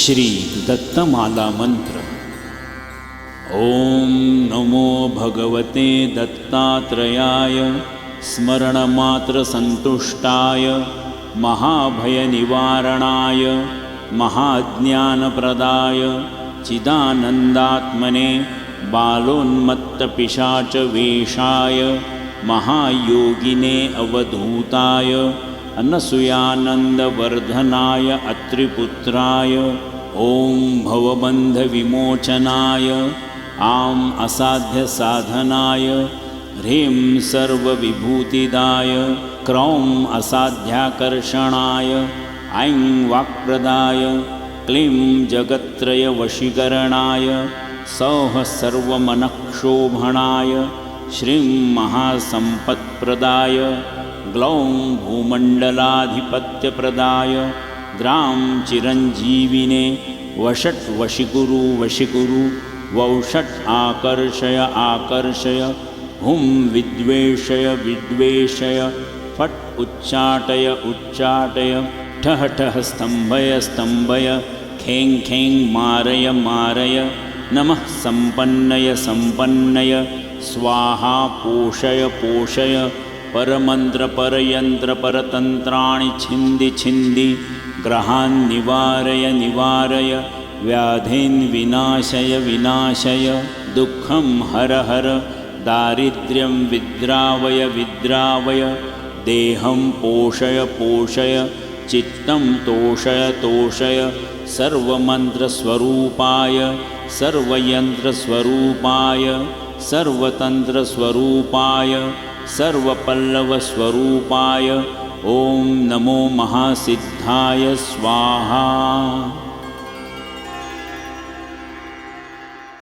श्री दत्तमाला मंत्र। ॐ नमो भगवते दत्तात्रयाय स्मरणमात्रसन्तुष्टाय महाभयनिवारणाय महाज्ञानप्रदाय चिदानन्दात्मने बालोन्मत्तपिशाचवेषाय महायोगिने अवधूताय अनसूयानन्दवर्धनाय अत्रिपुत्राय ॐ भवबन्धविमोचनाय आम् असाध्यसाधनाय ह्रीं सर्वविभूतिदाय क्रौम् असाध्याकर्षणाय ऐं वाक्प्रदाय क्लीं जगत्त्रयवशीकरणाय सौः सर्वमनःक्षोभणाय श्रीं महासम्पत्प्रदाय ग्लौं भूमण्डलाधिपत्यप्रदाय द्रां चिरञ्जीविने वषट् वशिकुरु वशिकुरु वौषट् आकर्षय आकर्षय हुं विद्वेषय विद्वेषय फट् उच्चाटय उच्चाटय ठः ठः स्तम्भय स्तम्भय खेङ् खेङ् मारय मारय नमः सम्पन्नय सम्पन्नय स्वाहा पोषय पोषय परमन्त्रपरयन्त्रपरतन्त्राणि छिन्दि छिन्दि ग्रहान् निवारय निवारय व्याधीन् विनाशय विनाशय दुःखं हर हर दारिद्र्यं विद्रावय विद्रावय देहं पोषय पोषय चित्तं तोषय तोषय सर्वमन्त्रस्वरूपाय सर्वयन्त्रस्वरूपाय सर्वतन्त्रस्वरूपाय सर्वपल्लवस्वरूपाय ॐ नमो महासिद्धाय स्वाहा